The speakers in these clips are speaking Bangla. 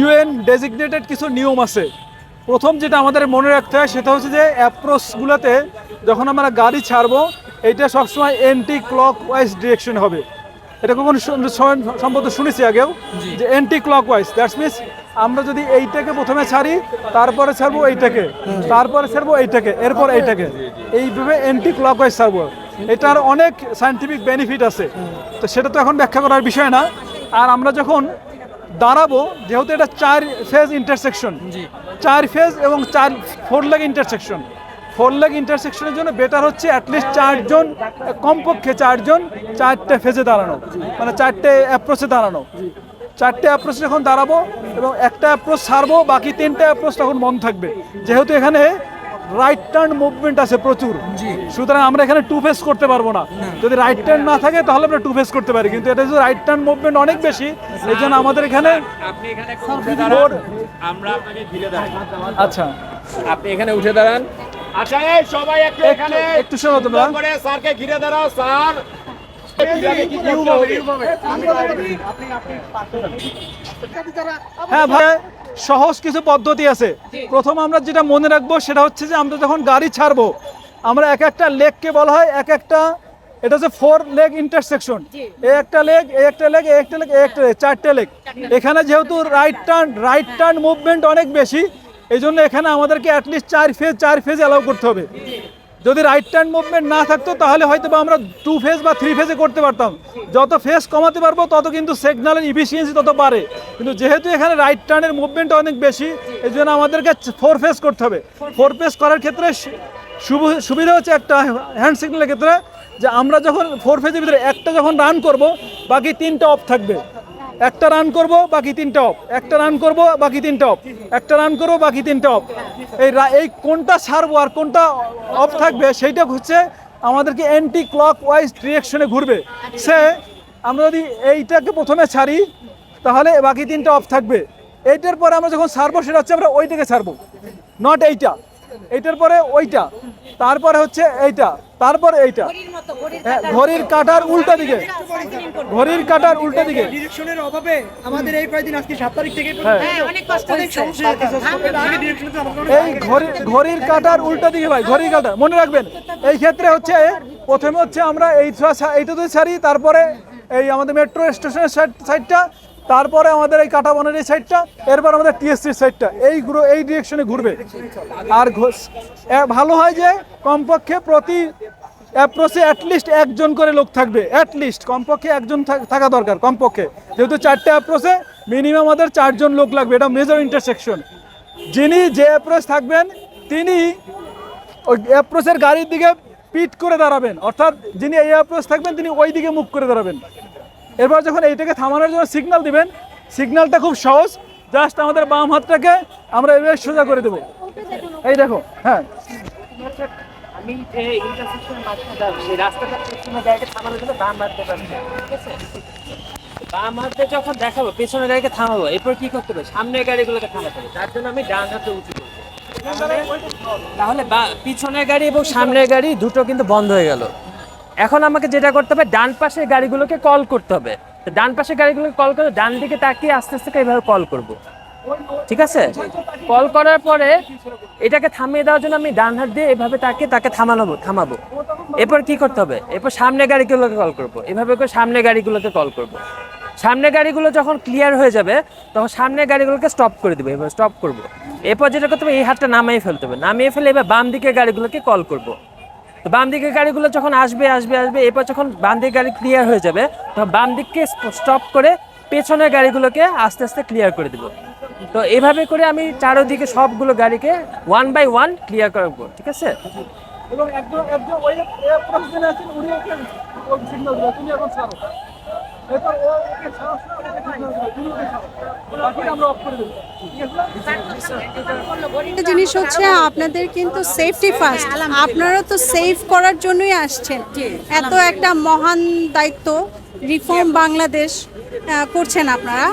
ইউএন ডেজিগনেটেড কিছু নিয়ম আছে। প্রথম যেটা আমাদের মনে রাখতে হয় সেটা হচ্ছে যে অ্যাপ্রোচগুলোতে যখন আমরা গাড়ি ছাড়বো এইটা সবসময় এন্টি ক্লক ওয়াইজ ডিরেকশন হবে। এটা কখনো সম্ভবত শুনেছি আগেও যে anticlockwise that's means আমরা যদি এইটাকে প্রথমে ছাড়ি তারপরে ছাড়বো এইটাকে তারপরে ছাড়বো এইটাকে এরপর এইটাকে। এইভাবে এন্টি ক্লক ওয়াইজ ছাড়বো। এটার অনেক সায়েন্টিফিক বেনিফিট আছে। তো সেটা তো এখন ব্যাখ্যা করার বিষয় না। আর আমরা যখন দাঁড়াবো যেহেতু এটা চার ফেজ ইন্টারসেকশন চার ফেজ এবং চার four leg intersection four leg ইন্টারসেকশনের জন্য বেটার হচ্ছে অ্যাটলিস্ট চারজন কমপক্ষে চারজন চারটে ফেজে দাঁড়ানো। মানে চারটে অ্যাপ্রোচে দাঁড়ানো। চারটে অ্যাপ্রোচ যখন দাঁড়াবো এবং একটা অ্যাপ্রোচ ছাড়বো বাকি তিনটে অ্যাপ্রোচ তখন বন্ধ থাকবে। যেহেতু এখানে রাইট টার্ন মুভমেন্ট আছে প্রচুর। সুতরাং আমরা এখানে টু ফেস করতে পারব না। যদি রাইট টার্ন না থাকে তাহলে আমরা টু ফেস করতে পারি। কিন্তু এটা যদি রাইট টার্ন মুভমেন্ট অনেক বেশি এই জন্য আমাদের এখানে আপনি এখানে উঠে দাঁড়ান? আমরা আপনাকে ঘিরে আচ্ছা। আপনি এখানে উঠে দাঁড়ান। আচ্ছা এই সবাই একটু এখানে। একটু শোনো তোমরা স্যারকে ঘিরে দাঁড়াও স্যার কীভাবে কি করতে হবে? হ্যাঁ ভাই সহজ কিছু পদ্ধতি আছে। প্রথম আমরা যেটা মনে রাখব সেটা হচ্ছে যে আমরা যখন গাড়ি ছাড়বো আমরা এক একটা লেগকে বলা হয় এক একটা এটা হচ্ছে ফোর লেগ ইন্টারসেকশন এ একটা লেগ এই একটা লেগ এই একটা লেগ এই একটা লেগ চারটে লেগ এখানে যেহেতু right turn right turn movement অনেক বেশি এই জন্য এখানে আমাদেরকে অ্যাটলিস্ট চার ফেজ চার ফেজ অ্যালাউ করতে হবে। যদি রাইট টার্ন মুভমেন্ট না থাকতো, তাহলে হয়তো বা আমরা টু ফেজ বা থ্রি ফেজে করতে পারতাম। যত ফেজ কমাতে পারব, তত কিন্তু সিগন্যালের ইফিসিয়েন্সি তত বাড়ে। কিন্তু যেহেতু এখানে রাইট টার্নের মুভমেন্ট অনেক বেশি, এই জন্য আমাদেরকে ফোর ফেজ করতে হবে। ফোর ফেজ করার ক্ষেত্রে সুবিধা হচ্ছে একটা হ্যান্ড সিগন্যালের ক্ষেত্রে যে আমরা যখন ফোর ফেজের ভিতরে একটা যখন রান করব, বাকি তিনটা অফ থাকবে। একটা রান করব, বাকি তিনটা অফ একটা রান করব, বাকি তিনটা অফ একটা রান করব, বাকি তিনটা অফ এই এই কোনটা ছাড়বো আর কোনটা অফ থাকবে, সেইটা হচ্ছে আমাদেরকে অ্যান্টি ক্লক ওয়াইজ ডিরেকশনে ঘুরবে। সে আমরা যদি এইটাকে প্রথমে ছাড়ি, তাহলে বাকি তিনটা অফ থাকবে। এইটার পরে আমরা যখন ছাড়বো সেটা হচ্ছে আমরা ওইটাকে ছাড়বো। নট এইটা। এইটার পরে ওইটা। তারপরে হচ্ছে এইটা তারপর এইটা। হ্যাঁ, ঘড়ির কাটার উল্টো দিকে। ঘড়ির কাটার উল্টা দিকে। ডিরেকশনের অভাবে আমাদের এই কয়েকদিন আজকে সাত তারিখ থেকে হ্যাঁ। আমাদের এই ঘড়ি ঘড়ির কাটার উল্টো দিকে ভাই ঘড়ির কাটা মনে রাখবেন। এই ক্ষেত্রে হচ্ছে প্রথমে হচ্ছে আমরা এই এইটা তো ছাড়ি তারপরে এই আমাদের মেট্রো স্টেশনের সাইডটা তারপরে আমাদের এই কাটাবনের এই সাইডটা এরপর আমাদের টিএসসির সাইডটা এই এই ডিরেকশনে ঘুরবে। আর ভালো হয় যে কমপক্ষে প্রতি অ্যাপ্রোচে অ্যাটলিস্ট একজন করে লোক থাকবে অ্যাটলিস্ট কমপক্ষে একজন থাকা দরকার, কমপক্ষে। যেহেতু চারটে অ্যাপ্রোচে মিনিমাম আমাদের চারজন লোক লাগবে, এটা মেজর ইন্টারসেকশন যিনি যে অ্যাপ্রোচ থাকবেন, তিনি ওই অ্যাপ্রোচের গাড়ির দিকে পিট করে দাঁড়াবেন, অর্থাৎ যিনি এই অ্যাপ্রোচ থাকবেন, তিনি ওই দিকে মুভ করে দাঁড়াবেন। এরপর যখন এইটাকে থামানোর জন্য সিগন্যাল দিবেন সিগন্যালটা খুব সহজ। জাস্ট আমাদের বাম হাতটাকে আমরা এভাবে সোজা করে দেবো। এই দেখো হ্যাঁ। বাম যখন দেখাবো গাড়িকে থামাবো, এরপর কি করতে হবে? সামনের জন্য আমি ডান তাহলে- পিছনের গাড়ি এবং সামনের গাড়ি দুটো কিন্তু বন্ধ হয়ে গেল। এখন আমাকে যেটা করতে হবে, ডান পাশের গাড়িগুলোকে কল করতে হবে। ডান পাশের গাড়িগুলোকে কল করে ডান দিকে তাকিয়ে আস্তে আস্তে এইভাবে কল করব। ঠিক আছে? কল করার পরে এটাকে থামিয়ে দেওয়ার জন্য আমি ডান হাত দিয়ে এভাবে তাকে তাকে থামানো থামাবো। এরপর কি করতে হবে? এরপর সামনে গাড়িগুলোকে কল করব। এভাবে করে সামনে গাড়িগুলোকে কল করব। সামনে গাড়িগুলো যখন ক্লিয়ার হয়ে যাবে, তখন সামনে গাড়িগুলোকে স্টপ করে দেবো এবার স্টপ করব। এরপর যেটা করতে হবে, এই হাতটা নামিয়ে ফেলতে হবে। নামিয়ে ফেলে এবার বাম দিকের গাড়িগুলোকে কল করব। তো বাম দিকের গাড়িগুলো যখন আসবে আসবে আসবে, এরপর যখন বাম দিকের গাড়ি ক্লিয়ার হয়ে যাবে, তখন বাম দিককে স্টপ করে পেছনের গাড়িগুলোকে আস্তে আস্তে ক্লিয়ার করে দেবো। তো এভাবে করে আমি চারোদিকে সবগুলো গাড়িকে ওয়ান বাই ওয়ান ক্লিয়ার করব, ঠিক আছে? এবং একজন একজন ওই আছেন উনি সিগন্যাল এখন ছাড়ো। এরপর ও ওকে তুমি ওকে ছাড়ো। জিনিস হচ্ছে আপনাদের কিন্তু সেফটি ফার্স্ট আপনারা তো সেভ করার জন্যই আসছেন। এত একটা মহান দায়িত্ব রিফর্ম বাংলাদেশ করছেন আপনারা।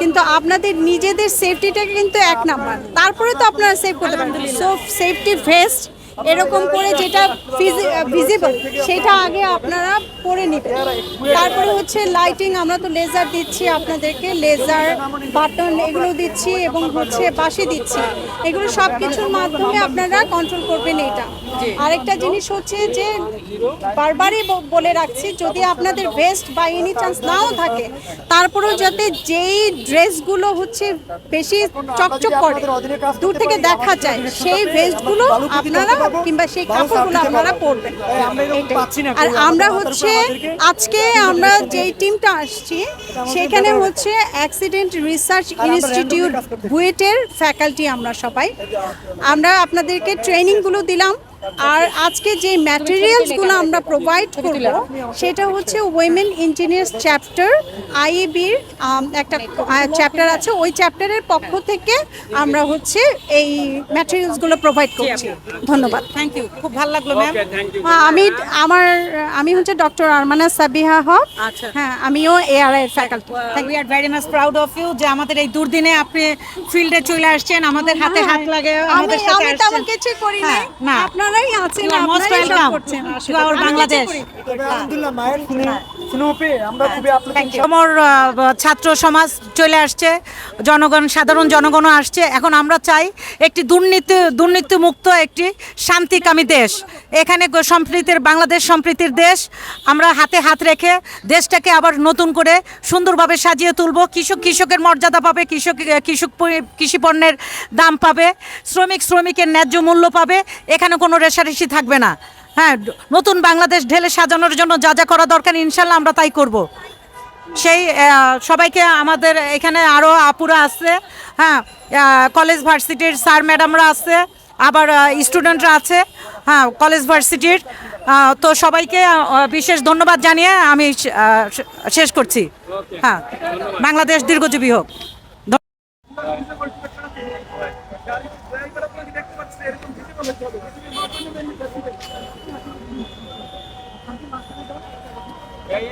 কিন্তু আপনাদের নিজেদের সেফটিটা কিন্তু এক নাম্বার তারপরে তো আপনারা সেভ করতে পারেন সো সেফটি ভেস্ট এরকম করে যেটা ভিজিবল সেটা আগে আপনারা পরে নেবেন। তারপরে হচ্ছে লাইটিং আমরা তো লেজার দিচ্ছি আপনাদেরকে লেজার বাটন এগুলো দিচ্ছি এবং হচ্ছে বাসি দিচ্ছি। এগুলো সব কিছুর মাধ্যমে আপনারা কন্ট্রোল করবেন এটা। আরেকটা জিনিস হচ্ছে যে বারবারই বলে রাখছি, যদি আপনাদের ভেস্ট বা এনি চান্স নাও থাকে, তারপরেও যাতে যেই ড্রেসগুলো হচ্ছে বেশি চকচক করে, দূর থেকে দেখা যায়, সেই ভেস্টগুলো আপনারা কিংবা সেই কাপড়গুলো আপনারা পরবেন। আর আমরা হচ্ছে আজকে আমরা যেই টিমটা আসছি সেখানে হচ্ছে অ্যাক্সিডেন্ট রিসার্চ ইনস্টিটিউট বুয়েটের ফ্যাকাল্টি আমরা সবাই। আমরা আপনাদেরকে ট্রেনিংগুলো দিলাম। আর আজকে যে ম্যাটেরিয়ালসগুলো আমরা প্রোভাইড করব সেটা হচ্ছে উইমেন ইঞ্জিনিয়ার্স চ্যাপ্টার আইএবির একটা চ্যাপ্টার আছে। ওই চ্যাপ্টারের পক্ষ থেকে আমরা হচ্ছে এই ম্যাটেরিয়ালসগুলো প্রোভাইড করছি। ধন্যবাদ। থ্যাংক ইউ খুব ভালো লাগল ম্যাম হ্যাঁ, আমি আমার আমি হচ্ছে ডক্টর আরমানা সাবিহা হক। আচ্ছা। হ্যাঁ আমিও এআরআই এর faculty we are very much proud of you যে আমাদের এই দুর্দিনে আপনি ফিল্ডে চলে আসছেন। আমাদের হাতে হাত লাগে আমাদের সাথে আমি তেমন কিছু করি হ্যাঁ, না। আপনারাই আছেন আপনারাই সব করছেন। বাংলাদেশ। আলহামদুলিল্লাহ মায়ের পেয়ে আমরা খুবই আপ্লুত আমার আহ, ছাত্র সমাজ চলে আসছে জনগণ সাধারণ জনগণও আসছে। এখন আমরা চাই একটি দুর্নীতি দুর্নীতি মুক্ত একটি শান্তিকামী দেশ। এখানে সম্প্রীতির বাংলাদেশ সম্প্রীতির দেশ। আমরা হাতে হাত রেখে দেশটাকে আবার নতুন করে সুন্দরভাবে সাজিয়ে তুলব। কৃষক কৃষকের মর্যাদা পাবে কৃষক কৃষক কৃষি পণ্যের দাম পাবে। শ্রমিক শ্রমিকের ন্যায্য মূল্য পাবে। এখানে কোনো রেশারেশি থাকবে না। হ্যাঁ নতুন বাংলাদেশ ঢেলে সাজানোর জন্য যা যা করা দরকার, ইনশাল্লাহ আমরা তাই করব। সেই সবাইকে আমাদের এখানে আরও আপুরা আছে হ্যাঁ কলেজ ভার্সিটির স্যার ম্যাডামরা আছে, আবার স্টুডেন্টরা আছে হ্যাঁ কলেজ ভার্সিটির তো সবাইকে বিশেষ ধন্যবাদ জানিয়ে আমি শেষ করছি। হ্যাঁ বাংলাদেশ দীর্ঘজীবী হোক।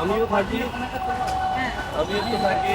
আমিও থাকি। আমিও তো থাকি।